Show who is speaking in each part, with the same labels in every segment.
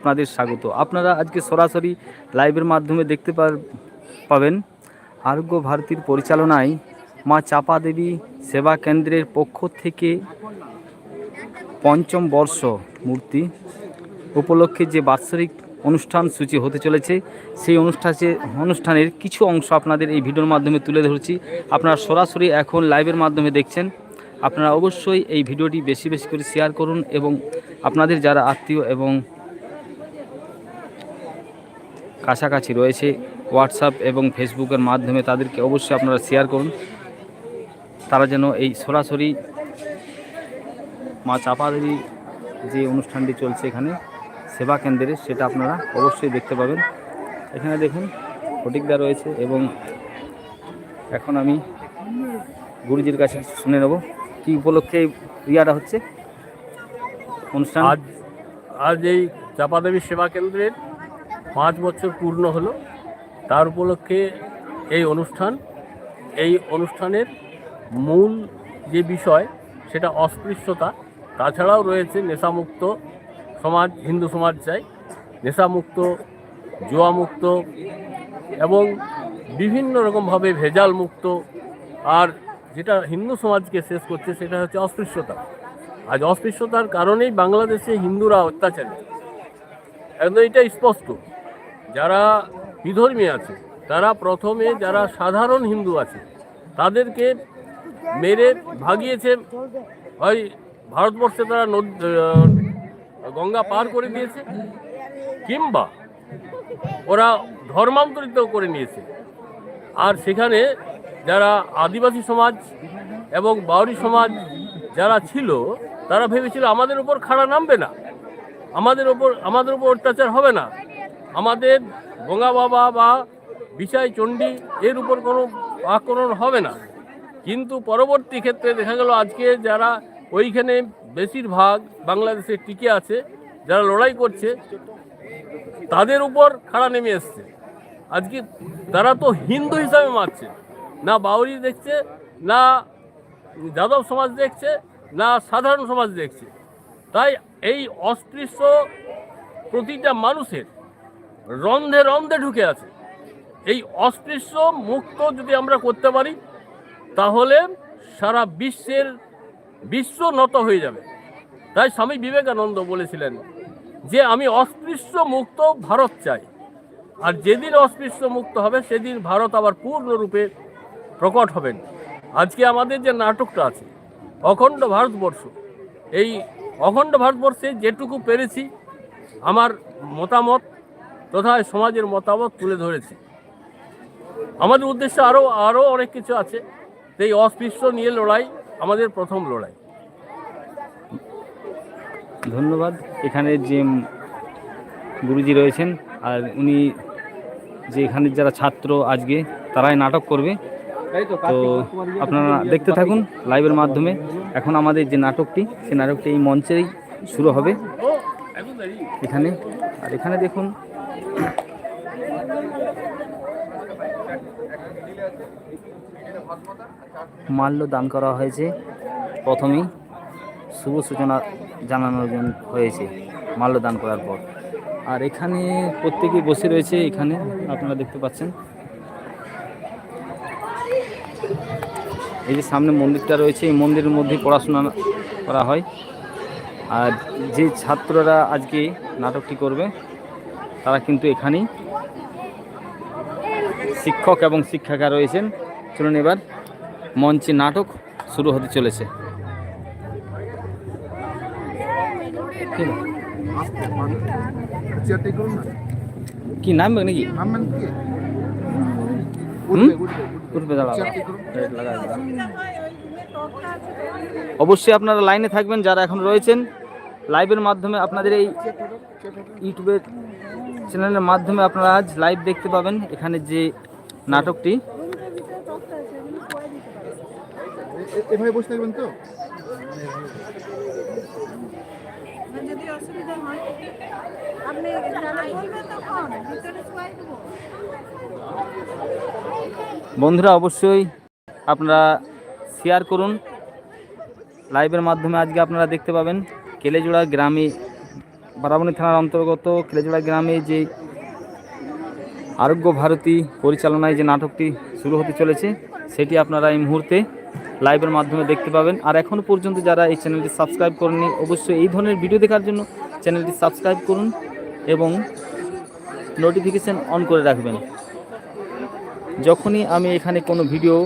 Speaker 1: আপনাদের স্বাগত। আপনারা আজকে সরাসরি লাইভের মাধ্যমে দেখতে পাবেন আরোগ্য ভারতীর পরিচালনায় মা চাপা দেবী সেবা কেন্দ্রের পক্ষ থেকে পঞ্চম বর্ষ মূর্তি। উপলক্ষে যে বাৎসরিক অনুষ্ঠান সূচি হতে চলেছে, সেই অনুষ্ঠানে অনুষ্ঠানের কিছু অংশ আপনাদের এই ভিডিওর মাধ্যমে তুলে ধরছি। আপনারা সরাসরি এখন লাইভের মাধ্যমে দেখছেন। আপনারা অবশ্যই এই ভিডিওটি বেশি বেশি করে শেয়ার করুন এবং আপনাদের যারা আত্মীয় এবং কাছাকাছি রয়েছে। হোয়াটসঅ্যাপ এবং ফেসবুকের মাধ্যমে তাদেরকে অবশ্যই আপনারা শেয়ার করুন। তারা যেন এই সরাসরি মা চাপা দেবী যে অনুষ্ঠানটি চলছে এখানে, সেবা কেন্দ্রে সেটা আপনারা অবশ্যই দেখতে পাবেন। এখানে দেখুন, ফটিকদা রয়েছে এবং এখন আমি গুরুজির কাছে শুনে নেব কী উপলক্ষে ইয়াটা হচ্ছে। অনুষ্ঠান?
Speaker 2: আজ আজ এই চাপাদেবী সেবা কেন্দ্রের পাঁচ বছর পূর্ণ হলো। তার উপলক্ষে এই অনুষ্ঠান, এই অনুষ্ঠানের মূল যে বিষয়, সেটা অস্পৃশ্যতা। তাছাড়াও রয়েছে নেশামুক্ত সমাজ, হিন্দু সমাজ চাই। নেশামুক্ত, জুয়ামুক্ত এবং বিভিন্ন রকমভাবে ভেজাল মুক্ত আর যেটা হিন্দু সমাজকে শেষ করছে, সেটা হচ্ছে অস্পৃশ্যতা। আজ অস্পৃশ্যতার কারণেই বাংলাদেশে হিন্দুরা অত্যাচারী। একদম এটা স্পষ্ট। যারা বিধর্মী আছে, তারা প্রথমে যারা সাধারণ হিন্দু আছে, তাদেরকে মেরে ভাগিয়েছে। হয় ভারতবর্ষে তারা গঙ্গা পার করে দিয়েছে, কিংবা ওরা ধর্মান্তরিত করে নিয়েছে। আর সেখানে যারা আদিবাসী সমাজ এবং বাউরি সমাজ যারা ছিল, তারা ভেবেছিল, আমাদের উপর খাড়া নামবে না। আমাদের উপর আমাদের উপর অত্যাচার হবে না। আমাদের গঙ্গা বাবা বা বিষয় চণ্ডী এর উপর কোনো আক্রমণ হবে না। কিন্তু পরবর্তী ক্ষেত্রে দেখা গেল আজকে যারা ওইখানে বেশিরভাগ বাংলাদেশে টিকে আছে, যারা লড়াই করছে, তাদের উপর খাড়া নেমে এসছে। আজকে তারা তো হিন্দু হিসাবে মারছে। না বাউরি দেখছে, না যাদব সমাজ দেখছে, না সাধারণ সমাজ দেখছে। তাই এই অস্পৃশ্য প্রতিটা মানুষের রন্ধে রন্ধে ঢুকে আছে। এই অস্পৃশ্য মুক্ত যদি আমরা করতে পারি, তাহলে সারা বিশ্বের বিশ্ব নত হয়ে যাবে। তাই স্বামী বিবেকানন্দ বলেছিলেন যে, আমি অস্পৃশ্য মুক্ত ভারত চাই। আর যেদিন অস্পৃশ্য মুক্ত হবে, সেদিন ভারত আবার পূর্ণরূপে প্রকট হবেন। আজকে আমাদের যে নাটকটা আছে, অখণ্ড ভারতবর্ষ, এই অখণ্ড ভারতবর্ষে যেটুকু পেরেছি, আমার মতামত তথা সমাজের মতামত তুলে ধরেছি। আমাদের উদ্দেশ্য আরও আরও অনেক কিছু আছে। এই অস্পৃশ্য নিয়ে লড়াই আমাদের প্রথম লড়াই।
Speaker 1: ধন্যবাদ। এখানে যে গুরুজি রয়েছেন আর উনি যে এখানে যারা ছাত্র আজকে তারাই নাটক করবে। তো আপনারা দেখতে থাকুন লাইভের মাধ্যমে। এখন আমাদের যে নাটকটি সেই নাটকটি এই মঞ্চেই শুরু হবে।
Speaker 2: এখানে
Speaker 1: আর এখানে দেখুন মাল্য দান করা হয়েছে। প্রথমেই শুভ সূচনা জানানোর জন্য হয়েছে মাল্য দান করার পর। আর এখানে প্রত্যেকেই বসে রয়েছে এখানে, আপনারা দেখতে পাচ্ছেন। এই যে সামনে মন্দিরটা রয়েছে, এই মন্দিরের মধ্যে পড়াশোনা করা হয়। আর যে ছাত্ররা আজকে নাটকটি করবে, তারা কিন্তু এখানেই শিক্ষক এবং শিক্ষিকা রয়েছেন। চলুন এবার মঞ্চে নাটক শুরু হতে চলেছে। কি না?
Speaker 3: চেয়ারটা করুন না
Speaker 1: কি নামবে নাকি। অবশ্যই আপনারা লাইনে থাকবেন, যারা এখন রয়েছেন। লাইভের মাধ্যমে আপনাদের এই ইউটিউবের চ্যানেলের মাধ্যমে আপনারা আজ লাইভ দেখতে পাবেন। এখানে যে নাটকটি
Speaker 3: এ- এভাবে বসে থাকবেন তো?
Speaker 4: যদি অসুবিধা হয় আপনি তখন ভিতরে
Speaker 1: বন্ধুরা অবশ্যই আপনারা শেয়ার করুন। লাইভের মাধ্যমে আজকে আপনারা দেখতে পাবেন কেলেজোড়া গ্রামে বারাবণী থানার অন্তর্গত কেলেজোড়া গ্রামে যে আরোগ্য ভারতী পরিচালনায় যে নাটকটি শুরু হতে চলেছে সেটি আপনারা এই মুহূর্তে লাইভের মাধ্যমে দেখতে পাবেন। আর এখনও পর্যন্ত যারা এই চ্যানেলটি সাবস্ক্রাইব করেননি, অবশ্যই এই ধরনের ভিডিও দেখার জন্য চ্যানেলটি সাবস্ক্রাইব করুন এবং নোটিফিকেশান অন করে রাখবেন। যখনই আমি এখানে কোনো ভিডিও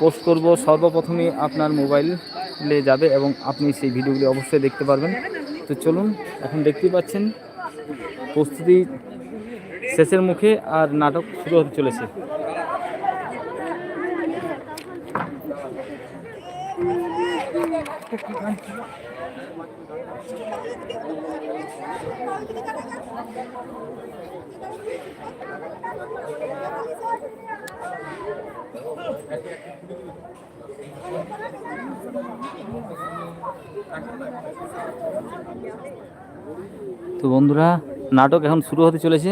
Speaker 1: পোস্ট করব সর্বপ্রথমে আপনার মোবাইলে যাবে এবং আপনি সেই ভিডিওগুলি অবশ্যই দেখতে পারবেন। তো চলুন, এখন দেখতেই পাচ্ছেন, প্রস্তুতি শেষের মুখে আর নাটক শুরু হতে চলেছে। তো বন্ধুরা নাটক এখন শুরু হতে চলেছে।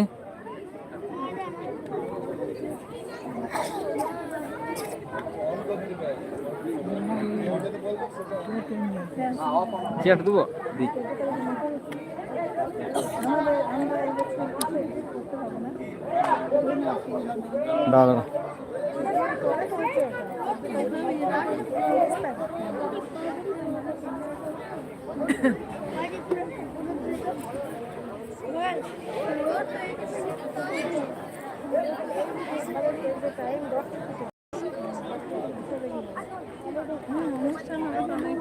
Speaker 1: চেয়ার দেবো?
Speaker 4: অনুষ্ঠান হবে তো অনেক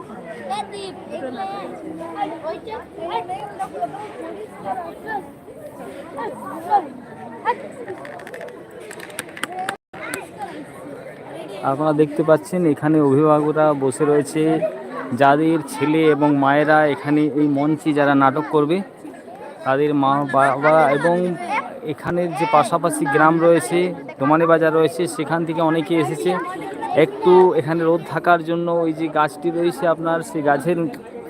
Speaker 1: আপনারা দেখতে পাচ্ছেন, এখানে অভিভাবকরা বসে রয়েছে। যাদের ছেলে এবং মায়েরা এখানে এই মঞ্চে যারা নাটক করবে, তাদের মা বাবা এবং এখানের যে পাশাপাশি গ্রাম রয়েছে দোমানি বাজার রয়েছে, সেখান থেকে অনেকে এসেছে। একটু এখানে রোদ থাকার জন্য ওই যে গাছটি রয়েছে আপনার, সেই গাছের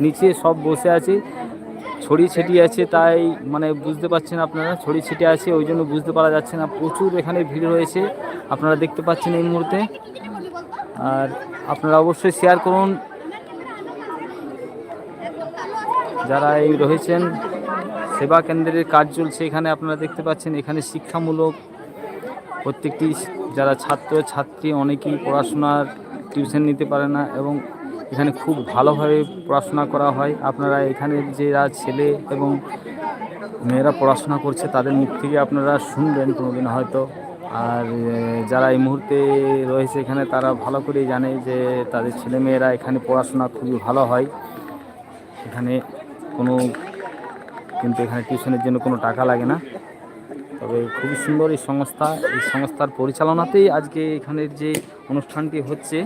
Speaker 1: নিচে সব বসে আছে। ছড়িয়ে ছিটিয়ে আছে, তাই মানে বুঝতে পারছেন আপনারা ছড়িয়ে ছিটিয়ে আছে, ওই জন্য বুঝতে পারা যাচ্ছে না। প্রচুর এখানে ভিড় রয়েছে, আপনারা দেখতে পাচ্ছেন এই মুহূর্তে। আর আপনারা অবশ্যই শেয়ার করুন। যারা এই রয়েছেন সেবা কেন্দ্রের কাজ চলছে এখানে আপনারা দেখতে পাচ্ছেন, এখানে শিক্ষামূলক প্রত্যেকটি যারা ছাত্র, ছাত্রী অনেকেই পড়াশোনার টিউশন নিতে পারে না এবং এখানে খুব ভালোভাবে পড়াশোনা করা হয়। আপনারা এখানে যারা ছেলে এবং মেয়েরা পড়াশোনা করছে তাদের মুখ থেকে আপনারা শুনবেন কোনোদিন হয়তো। আর যারা এই মুহূর্তে রয়েছে এখানে তারা ভালো করেই জানে যে তাদের ছেলে মেয়েরা এখানে পড়াশোনা খুবই ভালো হয়। এখানে কোনো কিন্তু এখানে টিউশনের জন্য কোনো টাকা লাগে না। তবে খুবই সুন্দর এই সংস্থা, এই সংস্থার পরিচালনাতেই আজকে এখানের যে অনুষ্ঠানটি হচ্ছে,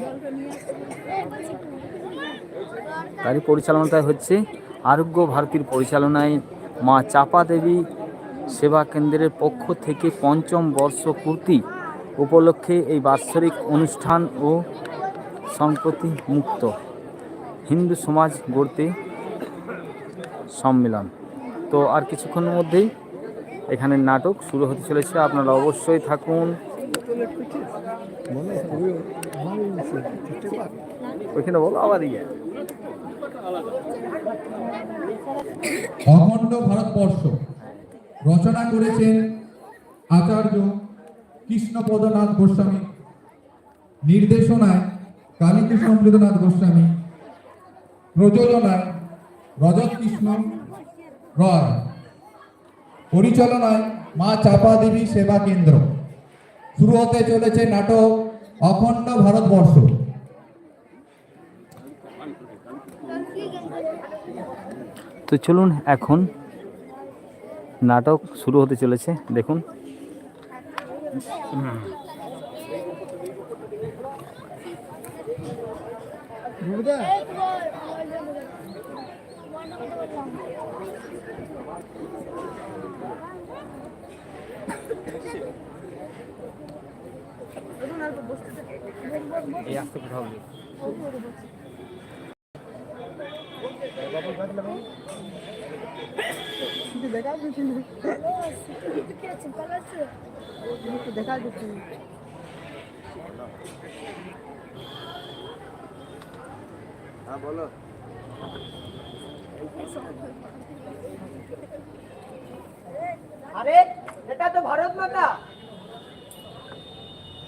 Speaker 1: তারই পরিচালনাটাই হচ্ছে আরোগ্য ভারতীর পরিচালনায় মা চাপা দেবী সেবা কেন্দ্রের পক্ষ থেকে পঞ্চম বর্ষ পূর্তি উপলক্ষে এই বাৎসরিক অনুষ্ঠান ও সম্প্রতি মুক্ত। হিন্দু সমাজ গড়তে সম্মেলন। তো আর কিছুক্ষণের মধ্যেই এখানে নাটক শুরু হতে চলেছে। আপনারা অবশ্যই থাকুন। ওইখানে বলো আবার ইয়ে
Speaker 5: অখণ্ড ভারতবর্ষ রচনা করেছেন আচার্য কৃষ্ণপদনাথ গোস্বামী। নির্দেশনায় কালীকৃষ্ণ অমৃতনাথ গোস্বামী। প্রযোজনায় রজত কৃষ্ণ রয় পরিচালনায় মা চাপা দেবী সেবা কেন্দ্র। শুরু হতে চলেছে নাটক অখণ্ড ভারতবর্ষ।
Speaker 1: তো চলুন এখন নাটক শুরু হতে চলেছে দেখুন। এই কোথাও নেই।
Speaker 3: হ্যাঁ বলো
Speaker 6: আরে এটা তো ভারত মাতা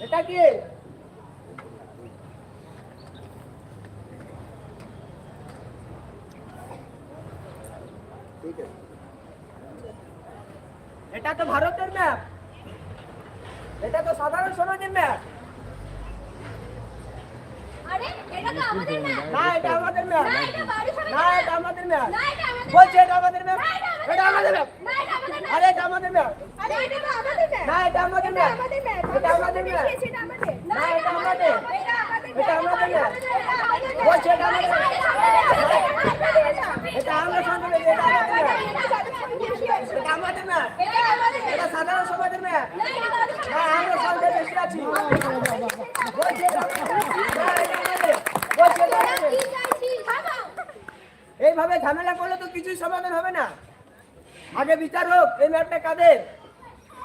Speaker 6: এটা কি তো ভারতের ম্যাপ এটা তো সাধারণ সমাজের ম্যাপ
Speaker 7: এটা আমাদের
Speaker 6: না এটা আমাদের ম্যাপ
Speaker 7: না এটা বাড়ি সমেত
Speaker 6: না আমাদের ম্যাপ
Speaker 7: না এটা আমাদের
Speaker 6: বলছে এটা আমাদের ম্যাপ এটা আমাদের ম্যাপ
Speaker 7: না এটা আমাদের ম্যাপ
Speaker 6: আরে এটা আমাদের ম্যাপ
Speaker 7: আরে এটা তো আমাদের
Speaker 6: না এটা আমাদের
Speaker 7: এটা
Speaker 6: ম্যাপ এটা আমাদের ম্যাপ
Speaker 7: দেখিয়েছি, এটা আমাদের
Speaker 6: না, এটা আমাদের।
Speaker 7: এটা আমাদের
Speaker 6: এটা আমাদের ম্যাপ।
Speaker 7: ম্যাপ
Speaker 6: বলছে এটা আমাদের ম্যাপ। এটা আমরা সঙ্গে এটা আমাদের ম্যাপ এটা আমাদের ম্যাপ
Speaker 7: এটা আমাদের
Speaker 6: এটা সাধারণ সমাজের ম্যাপ আমরা সঙ্গে বেশি আছি। এইভাবে ঝামেলা করলে তো কিছুই সমাধান হবে না। আগে বিচার হোক এই ম্যাপটা কাদের?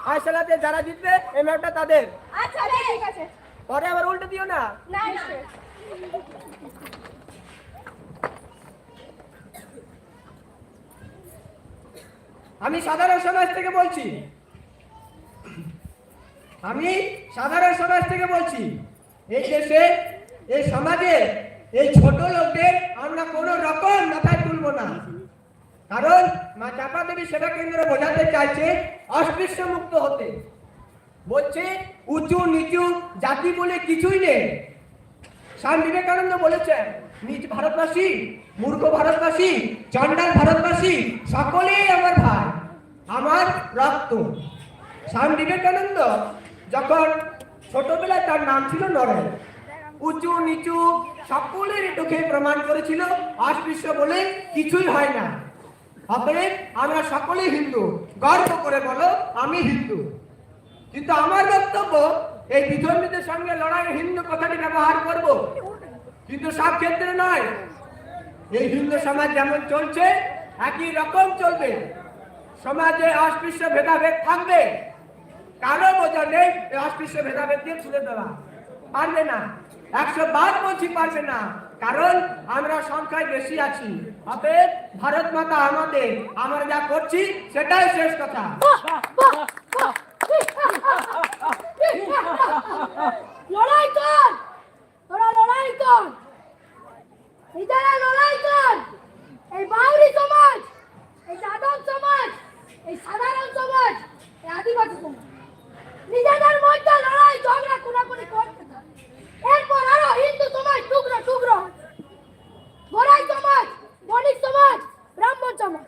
Speaker 6: ফয়সালাতে যারা জিতবে এই ম্যাপটা তাদের।
Speaker 7: আচ্ছা আছে।
Speaker 6: পরে আবার উল্টো দিও না। আমি সাধারণ সমাজ থেকে বলছি আমি সাধারণ সমাজ থেকে বলছি, এই দেশে, এই সমাজে, এই ছোট লোকদের আমরা কোনো রকম মাথায় তুলবো না। কারণ মা চাপা দেবী সেবা কেন্দ্র বোঝাতে চাইছে, অস্পৃশ্য মুক্ত হতে। বলছে, উঁচু নিচু জাতি বলে কিছুই নেই। স্বামী বিবেকানন্দ বলেছেন নিজ ভারতবাসী, মূর্খ ভারতবাসী চন্ডাল ভারতবাসী, সকলেই আমার ভাই, আমার রক্ত। স্বামী বিবেকানন্দ যখন ছোটবেলায় তার নাম ছিল নরেন, উঁচু, নিচু, সকলের চোখে প্রমাণ করেছিল, অস্পৃশ্য বলে কিছুই হয় না। অতএব আমরা সকলেই হিন্দু। গর্ব করে বলো, আমি হিন্দু। কিন্তু আমার বক্তব্য, এই বিধর্মীদের সঙ্গে লড়াই হিন্দু কথাটি ব্যবহার করব। কিন্তু সব ক্ষেত্রে নয়। এই হিন্দু সমাজ যেমন চলছে, একই রকম চলবে। সমাজে অস্পৃশ্য ভেদাভেদ থাকবে। কারও বোঝা নেই অস্পৃশ্য ভেদাভেদ দিয়ে তুলে দেওয়া। পারবে না। একশো বার বলছি পারবে না। কারণ আমরা সংখ্যায় বেশি আছি। অতএব ভারত মাতা আমাদের। আমরা যা করছি, সেটাই শেষ কথা।
Speaker 7: লড়াই কর! তোরা লড়াই কর! নিজেরা লড়াই কর! এই বাউরি সমাজ, এই যাদব সমাজ, এই সাধারণ সমাজ, এই আদিবাসী সমাজ। নিজেদের মধ্যে লড়াই, ঝগড়া কোনাকুনি করতে থাক এরপর আরও হিন্দু সমাজ টুকরো টুকরো হবে। গোড়াই সমাজ, বণিক সমাজ, ব্রাহ্মণ সমাজ,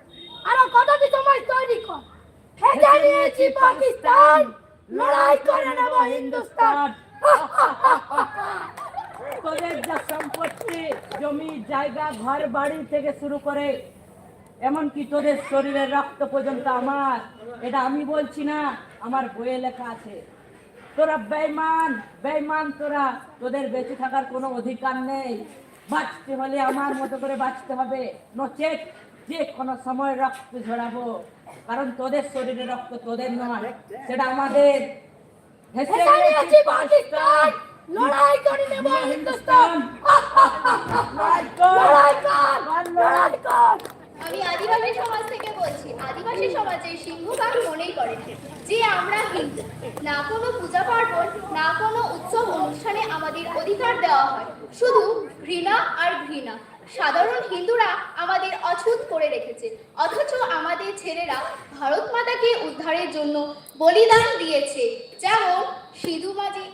Speaker 7: আরও কতটি সমাজ তৈরি কর? হেঁটে নিয়েছি পাকিস্তান, লড়াই করে নেব হিন্দুস্তান।
Speaker 8: তোদের যা সম্পত্তি, জমি, জায়গা, ঘর, বাড়ি থেকে শুরু করে, এমনকি তোদের শরীরের রক্ত পর্যন্ত আমার, এটা আমি বলছি না। আমার বইয়ে লেখা আছে তোরা বেইমান বেইমান তোরা তোদের বেঁচে থাকার কোনো অধিকার নেই। বাঁচতে হলে আমার মতো করে বাঁচতে হবে। নচেত যে কোনো সময় রক্ত ঝরাবো কারণ তোদের শরীরে রক্ত তোদের নয় সেটা আমাদের।
Speaker 7: লড়াই করে নেব হিন্দুস্তান
Speaker 8: লড়াই কর।
Speaker 7: লড়াই কর লড়াই কর
Speaker 9: আমি আদিবাসী সমাজ থেকে বলছি আদিবাসী সমাজে সিংহভাগ মনেই করে যে আমরা হিন্দু, না কোনো পূজা পার্বণ, না কোনো উৎসব অনুষ্ঠানে আমাদের অধিকার দেওয়া হয়। শুধু ঘৃণা আর ঘৃণা। সাধারণ হিন্দুরা আমাদের অছুত করে রেখেছে। অথচ আমাদের ছেলেরা ভারত মাতাকে উদ্ধারের জন্য বলিদান দিয়েছে। যেমন সিধু মাঝি,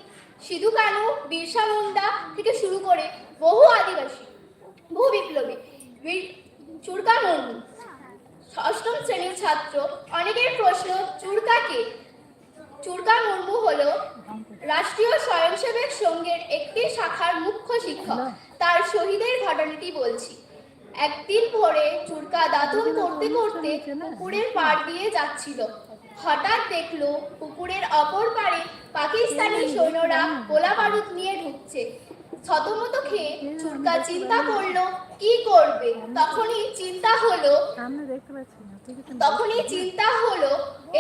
Speaker 9: সিধু কানু, বিরসা মুন্ডা থেকে শুরু করে বহু আদিবাসী, বহু বিপ্লবী। চুরকা মুর্মু অষ্টম শ্রেণির ছাত্র, অনেকের প্রশ্ন চুরকাকে চুরকা মুর্মু হলো রাষ্ট্রীয় স্বয়ংসেবক সংঘের একটি শাখার মুখ্য শিক্ষক। তার শহীদের ঘটনাটি বলছি। একদিন ভোরে চুরকা দাতন করতে করতে পুকুরের পাড় দিয়ে যাচ্ছিল। হঠাৎ দেখল পুকুরের অপর পাড়ে পাকিস্তানি সৈন্যরা গোলা বারুদ নিয়ে ঢুকছে। ছতমত খেয়ে চুরকা চিন্তা করল কি করবে? তখনই চিন্তা হলো তখনই চিন্তা হলো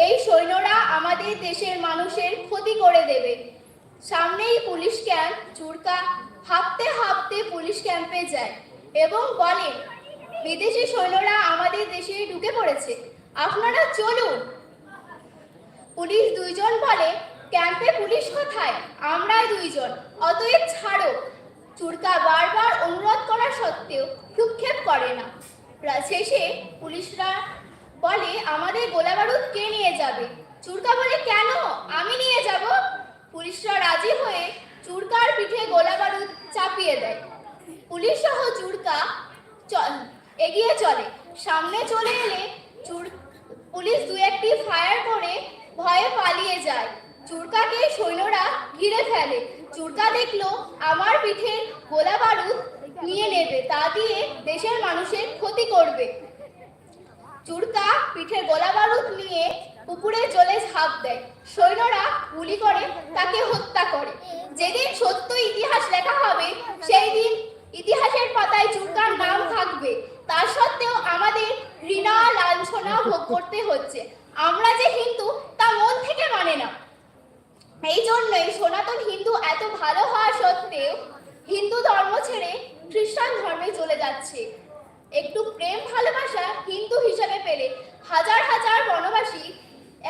Speaker 9: এই সৈন্যরা আমাদের দেশের মানুষের ক্ষতি করে দেবে। সামনেই পুলিশ ক্যাম্প চুরকা হাঁপতে হাঁপতে পুলিশ ক্যাম্পে যায় এবং বলে বিদেশি সৈন্যরা আমাদের দেশে ঢুকে পড়েছে আপনারা চলুন। পুলিশ দুইজন বলে ক্যাম্পে পুলিশ কোথায়? আমরাই দুইজন অতএব ছাড়ো। চুরকা বারবার অনুরোধ করা সত্ত্বেও ভ্রুক্ষেপ করে না। শেষে পুলিশরা বলে, আমাদের গোলা বারুদ কে নিয়ে যাবে? চুরকা বলে, কেন? আমি নিয়ে যাব? পুলিশরা রাজি হয়ে চুরকার পিঠে গোলা বারুদ চাপিয়ে দেয়। পুলিশ সহ চুরকা এগিয়ে চলে। সামনে চলে এলে চুর, পুলিশ দু একটি ফায়ার করে ভয়ে পালিয়ে যায়। চুরকাকে সৈন্যরা ঘিরে ফেলে। চুরকা দেখল, আমার পিঠের গোলা বারুদ নিয়ে নেবে, তা দিয়ে দেশের মানুষের ক্ষতি করবে। চুরকা পিঠে গোলা বারুদ নিয়ে পুকুরে জলে ঝাঁপ দেয়। সৈন্যরা গুলি করে, তাকে হত্যা করে। যেদিন সত্য ইতিহাস লেখা হবে, সেই দিন ইতিহাসের পাতায় চুরকার নাম থাকবে। তা সত্ত্বেও আমাদের ঘৃণা, লাঞ্ছনা ভোগ করতে হচ্ছে। আমরা যে হিন্দু, তা মন থেকে মানে না। এই জন্যই সনাতন হিন্দু এত ভালো হওয়া সত্ত্বেও হিন্দু ধর্ম ছেড়ে খ্রিস্টান ধর্মে চলে যাচ্ছে। একটু প্রেম ভালোবাসা হিন্দু হিসেবে পেলে হাজার হাজার বনবাসী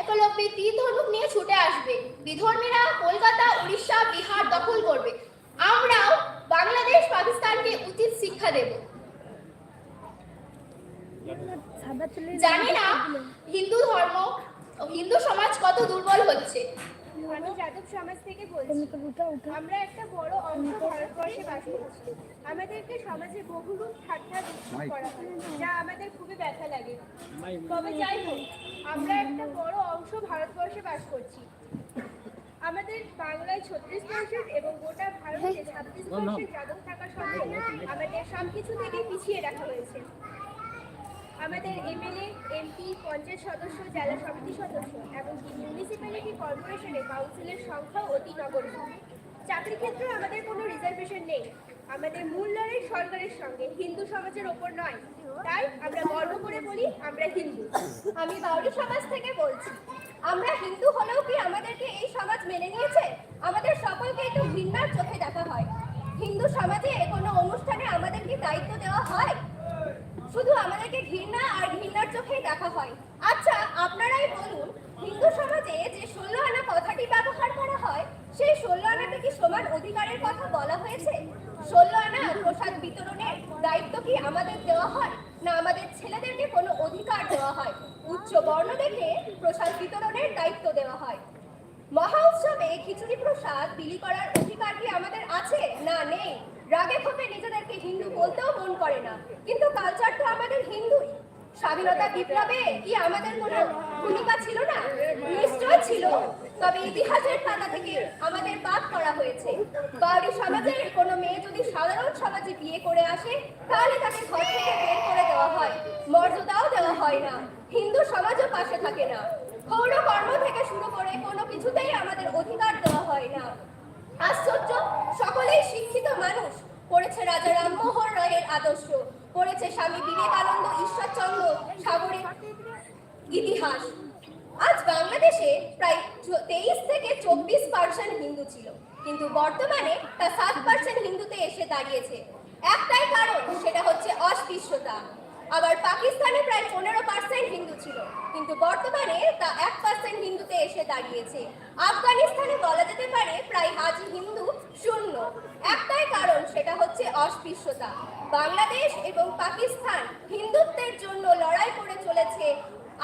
Speaker 9: একলব্যে তীর ধনুক নিয়ে ছুটে আসবে। বিধর্মীরা কলকাতা, উড়িষ্যা, বিহার দখল করবে। আমরাও বাংলাদেশ, পাকিস্তানকে উচিত শিক্ষা দেব। জানি না হিন্দু ধর্ম হিন্দু সমাজ কত দুর্বল হচ্ছে।
Speaker 10: আমি যাদব সমাজ থেকে বলছি আমরা একটা বড় অংশ ভারতবর্ষে বাস করছি। আমাদেরকে সমাজে বহুরূপ ঠাট্টা বিদ্রুপ করা হয় যা আমাদের খুবই ব্যথা লাগে। তবে যাই হোক আমরা একটা বড় অংশ ভারতবর্ষে বাস করছি। আমাদের বাংলায় ছত্রিশ পার্সেন্ট এবং গোটা ভারতে ছাব্বিশ পার্সেন্ট যাদব থাকা সত্ত্বেও আমাদের সব কিছু থেকে পিছিয়ে রাখা হয়েছে। আমাদের এমএলএ, এমপি, পঞ্চায়েত সদস্য, জেলা সমিতি সদস্য এমনকি মিউনিসিপ্যালিটি কর্পোরেশনের কাউন্সিলের সংখ্যাও অতি নগণ্য। চাকরি ক্ষেত্রে আমাদের কোনো রিজার্ভেশন নেই। আমাদের মূল লড়াই সরকারের সঙ্গে, হিন্দু সমাজের ওপর নয়। তাই আমরা গর্ব করে বলি, আমরা হিন্দু।
Speaker 9: আমি বাউরি সমাজ থেকে বলছি, আমরা হিন্দু হলেও কি আমাদেরকে এই সমাজ মেনে নিয়েছে? আমাদের সকলকে একটু ঘৃণার চোখে দেখা হয়। হিন্দু সমাজে কোনো অনুষ্ঠানে আমাদেরকে দায়িত্ব দেওয়া হয়? শুধু আমাদেরকে ঘৃণা আর ঘৃণার চোখেই দেখা হয়। আচ্ছা আপনারাই বলুন, হিন্দু সমাজে যে ষোলো আনা কথাটি ব্যবহার করা হয়, সেই ষোলো আনাতে কি সমান অধিকারের কথা বলা হয়েছে? ষোলো আনা প্রসাদ বিতরণের দায়িত্ব কি আমাদের দেওয়া হয়, না আমাদের ছেলেদেরকে কোনো অধিকার দেওয়া হয়? উচ্চ বর্ণ দেখে প্রসাদ বিতরণের দায়িত্ব দেওয়া হয়। মহা উৎসবে খিচুড়ি প্রসাদ বিলি করার অধিকার কি আমাদের আছে, না নেই? রাগে ক্ষোভে নিজেদেরকে হিন্দু বলতেও মন করে না। কিন্তু কালচার তো আমাদের হিন্দুই। স্বাধীনতা বিপ্লবে কি আমাদের কোনো ভূমিকা ছিল না? নিশ্চয় ছিল। তবে ইতিহাসের পাতা থেকে আমাদের বাদ করা হয়েছে। বাউরি সমাজের কোনো মেয়ে যদি সাধারণ সমাজে বিয়ে করে আসে, তাহলে তাকে ঘর থেকে বের করে দেওয়া হয়। মর্যাদাও দেওয়া হয় না। হিন্দু সমাজও পাশে থাকে না। কর্ম থেকে শুরু করে কোনো কিছুতেই আমাদের অধিকার দেওয়া হয় না। আশ্চর্য, সকলেই শিক্ষিত মানুষ। পড়েছে রাজা রামমোহন রায়ের আদর্শ। পড়েছে স্বামী বিবেকানন্দ ঈশ্বরচন্দ্র সাগরের ইতিহাস। আজ বাংলাদেশে প্রায় তেইশ থেকে চব্বিশ পার্সেন্ট হিন্দু ছিল। কিন্তু বর্তমানে তা সাত পার্সেন্ট হিন্দুতে এসে দাঁড়িয়েছে। একটাই কারণ, সেটা হচ্ছে অস্পৃশ্যতা। আবার পাকিস্তানে প্রায় পনেরো পার্সেন্ট হিন্দু ছিল। কিন্তু বর্তমানে তা এক পার্সেন্ট হিন্দুতে এসে দাঁড়িয়েছে। আফগানিস্তানে বলা যেতে পারে প্রায় হাজি হিন্দু শূন্য। একটাই কারণ সেটা হচ্ছে অস্পৃশ্যতা। বাংলাদেশ এবং পাকিস্তান হিন্দুত্বের জন্য লড়াই করে চলেছে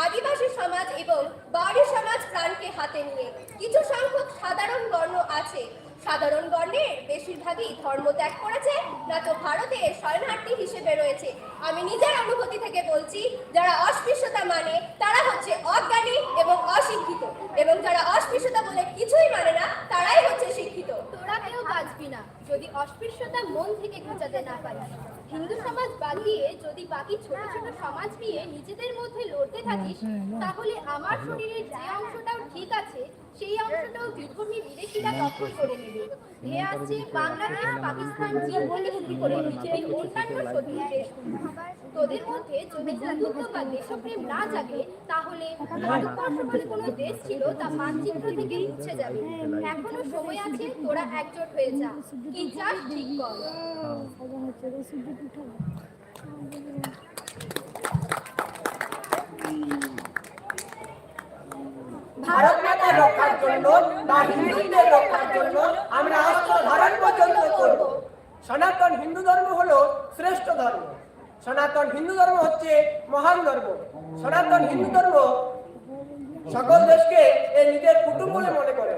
Speaker 9: আদিবাসী সমাজ এবং বাউরি সমাজ প্রাণকে হাতে নিয়ে। কিছু সংখ্যক সাধারণ বর্ণ আছে সাধারণ বর্ণের বেশিরভাগই ধর্ম ত্যাগ করেছে না তো ভারতে শরণার্থী হিসেবে রয়েছে। আমি নিজের অনুভূতি থেকে বলছি যারা অস্পৃশ্যতা মানে তারা হচ্ছে অজ্ঞানী এবং অশিক্ষিত। এবং যারা অস্পৃশ্যতা বলে কিছুই মানে না তারাই হচ্ছে শিক্ষিত।
Speaker 10: তোরা কেউ বাঁচবি না যদি অস্পৃশ্যতা মন থেকে ঘুচাতে না পারিস। হিন্দু সমাজ বাদ দিয়ে যদি বাকি ছোট ছোট সমাজ নিয়ে নিজেদের মধ্যে লড়তে থাকিস তাহলে আমার শরীরের যে অংশটাও ঠিক আছে সেই অংশটাও বিধর্মী বিদেশিরা দখল করে নেবে। ধেয়ে আসছে বাংলাদেশ পাকিস্তান চীন থেকে শুরু করে এই অন্যান্য শত্রু তোদের মধ্যে যদি হিন্দুত্ব বা দেশপ্রেম না জাগে তাহলে ভারতবর্ষ বলে কোনো দেশ ছিল তা মানচিত্র থেকে মুছে যাবে। এখনও সময় আছে তোরা একজোট হয়ে যা। কি চাস ঠিক কর।
Speaker 6: ভারত মাতা রক্ষার জন্য বা হিন্দুদের রক্ষার জন্য আমরা অস্ত্র ধারণ পর্যন্ত করব। সনাতন হিন্দু ধর্ম হলো শ্রেষ্ঠ ধর্ম। সনাতন হিন্দু ধর্ম হচ্ছে মহান ধর্ম। সনাতন হিন্দু ধর্ম সকল দেশকে এই নিজের কুটুম্ব বলে মনে করে।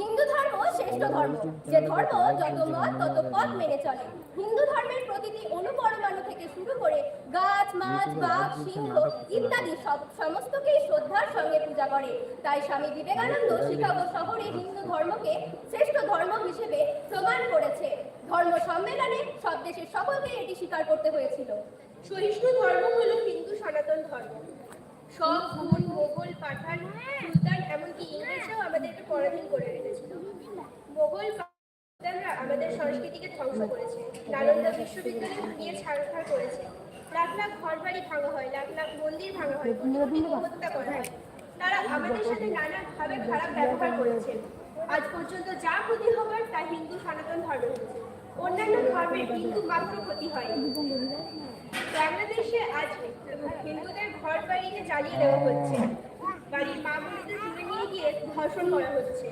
Speaker 9: হিন্দু ধর্ম শ্রেষ্ঠ ধর্ম। যে ধর্ম যত মত তত পথ মেনে চলে। হিন্দু ধর্মের প্রতিটি অনুপরমাণু থেকে শুরু করে গাছ, মাছ, বাঘ, সিংহ ইত্যাদি সব সমস্তকেই শ্রদ্ধার সঙ্গে পূজা করে। তাই স্বামী বিবেকানন্দ শিকাগো শহরে হিন্দু ধর্মকে শ্রেষ্ঠ ধর্ম হিসেবে প্রমাণ করেছে। ধর্ম সম্মেলনে সব দেশের সকলকে এটি স্বীকার করতে হয়েছিল।
Speaker 10: সহিষ্ণু ধর্ম হল হিন্দু সনাতন ধর্ম। সব হুন মোগল পাঠান, সুলতান, এমনকি ইংরেজরাও আমাদেরকে পরাধীন করে রেখেছিল। মোগল সুলতানরা আমাদের সংস্কৃতিকে ধ্বংস করেছে। নালন্দা বিশ্ববিদ্যালয় নিয়ে ছাড়খাড় করেছে। লাখ লাখ ঘর বাড়ি ভাঙা হয়, লাখ লাখ মন্দির ভাঙা হয় হত্যা করা হয়। তারা আমাদের সাথে নানাভাবে খারাপ ব্যবহার করেছে। আজ পর্যন্ত যা ক্ষতি হবার, তা হিন্দু সনাতন ধর্ম অন্যান্য ধর্মের হিন্দু মাত্র ক্ষতি হয়। বাংলাদেশে আজ হিন্দুদের ঘর বাড়িতে জ্বালিয়ে দেওয়া হচ্ছে। বাড়ির মা বোনদের তুলে নিয়ে গিয়ে ধর্ষণ করা হচ্ছে।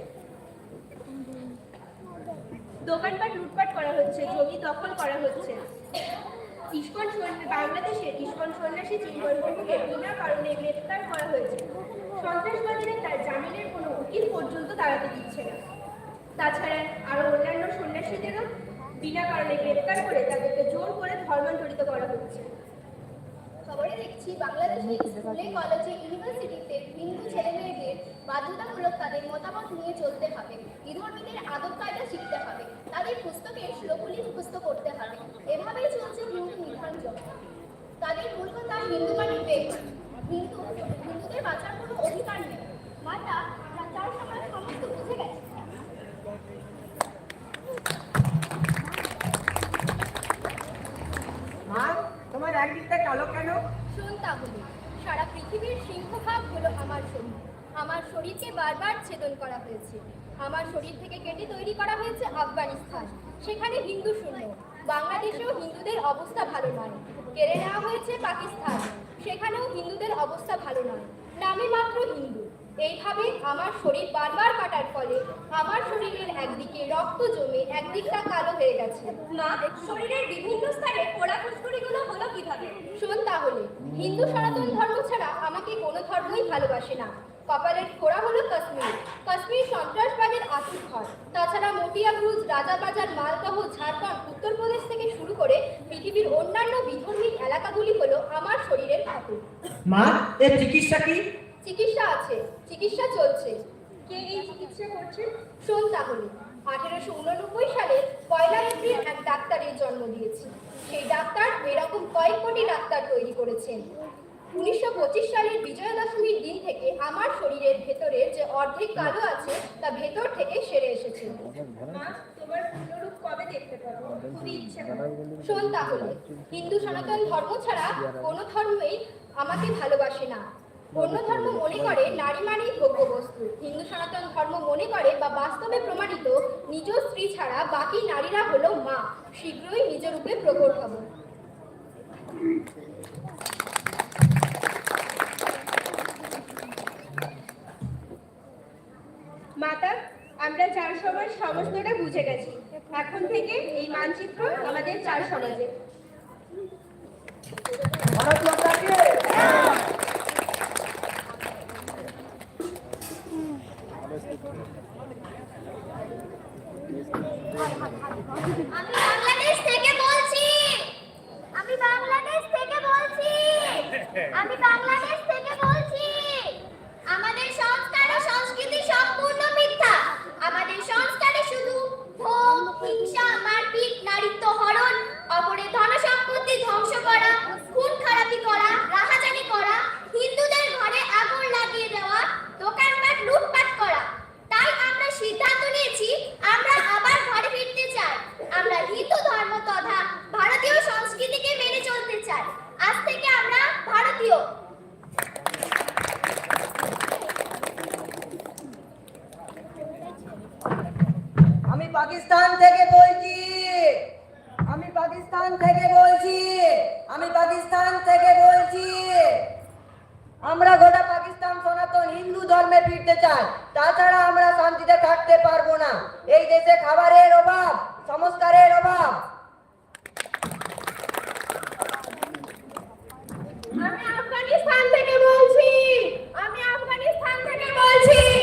Speaker 10: দোকানপাট লুটপাট করা হচ্ছে, জমি দখল করা হচ্ছে। ইস্কন বাংলাদেশে ইস্কন সন্ন্যাসী চিন্ময়কে বিনা কারণে গ্রেফতার করা হয়েছে। সন্ত্রাসবাদীরা তার জামিনের কোনো উকিল পর্যন্ত দাঁড়াতে দিচ্ছে না। তাছাড়া আরও অন্যান্য সন্ন্যাসীদেরও বিনা কারণে গ্রেফতার করে তাদেরকে জোর করে ধর্মান্তরিত করা হচ্ছে।
Speaker 9: খবরে দেখছি বাংলাদেশে স্কুলে, কলেজে, ইউনিভার্সিটিতে হিন্দু বাধ্যতামূলক তাদের মতামত নিয়ে চলতে হবে। আদব কায়দা শিখতে হবে। তাদের মুখস্থ করতে হবে। এভাবেই চলছে হিন্দু যন্ত্র তাদের মূল কথা হিন্দু বা হিন্দু হিন্দুদের বাঁচার কোনো অধিকার নেই। মাতা চার সমাজ
Speaker 6: তোমার একদিকটা কালো কেন?
Speaker 9: শোন তাহলে, সারা পৃথিবীর সিংহভাগ হলো আমার শরীর। আমার শরীরকে বারবার ছেদন করা হয়েছে। আমার শরীর থেকে কেটে তৈরি করা হয়েছে আফগানিস্তান। সেখানে হিন্দু শূন্য, বাংলাদেশেও হিন্দুদের অবস্থা ভালো নয়। কেড়ে নেওয়া হয়েছে পাকিস্তান, সেখানেও হিন্দুদের অবস্থা ভালো নয়। নামে মাত্র হিন্দু। এইভাবে আমার শরীর বারবার কাটার ফলে আমার শরীরের একদিকে রক্ত জমে একদিকটা কালো হয়ে গেছে। না শরীরের বিভিন্ন স্থানে পোড়া ফুসকুড়িগুলো হলো কীভাবে? শোন তাহলে হিন্দু সনাতন ধর্ম ছাড়া আমাকে কোনো ধর্মই ভালোবাসে না। কপালের ফোড়া হলো কাশ্মীর। কাশ্মীর সন্ত্রাসবাদের আতুর ঘর তাছাড়া মোটিয়া মটিয়াভুজ রাজাবাজার মালদহ ঝাড়খণ্ড উত্তরপ্রদেশ থেকে শুরু করে পৃথিবীর অন্যান্য বিধর্মীর এলাকাগুলি হলো আমার শরীরের ঠাকুর।
Speaker 6: মা এর চিকিৎসা কি?
Speaker 9: চিকিৎসা আছে চিকিৎসা চলছে।
Speaker 10: কে এই চিকিৎসা করছে?
Speaker 9: শোন তাহলে। আঠেরোশো উননব্বই সালে পয়লা এপ্রিল এক ডাক্তারের জন্ম দিয়েছে। সেই ডাক্তার এরকম কয়েক কোটি ডাক্তার তৈরি করেছেন। উনিশশো পঁচিশ সালের বিজয়া দশমীর দিন থেকে আমার শরীরের ভেতরে যে অর্ধেক কালো আছে তা ভেতর থেকে সেরে এসেছে।
Speaker 10: মা তোমার পূর্ণরূপ কবে দেখতে পাবো? খুবই ইচ্ছে
Speaker 9: শোন তাহলে হিন্দু সনাতন ধর্ম ছাড়া কোনো ধর্মই আমাকে ভালোবাসে না। অন্য ধর্ম মনে করে নারী মানেই ভোগ্য বস্তু। হিন্দু সনাতন ধর্ম মনে করে বা বাস্তবে প্রমাণিত নিজ স্ত্রী ছাড়া বাকি নারীরা হলো মা। শীঘ্রই নিজ রূপে প্রকট হব।
Speaker 10: মাতা, আমরা চার সমাজ সমস্তটা বুঝে গেছি। এখন থেকে এই মানচিত্র আমাদের চার সমাজে।
Speaker 6: ভারত
Speaker 9: বাংলাদেশ থেকে বলছি। আমি বাংলাদেশ থেকে বলছি। আমি বাংলাদেশ
Speaker 6: পাকিস্তান থেকে বলছি। আমি পাকিস্তান থেকে বলছি। আমরা গোটা পাকিস্তান সনাতন
Speaker 11: হিন্দু ধর্মে ফিরতে চাই। তাছাড়া আমরা শান্তিতে থাকতে পারব না। এই দেশে খাবারের অভাব, সংস্কারের অভাব।
Speaker 10: আমি আফগানিস্তান থেকে বলছি। আমি আফগানিস্তান থেকে বলছি।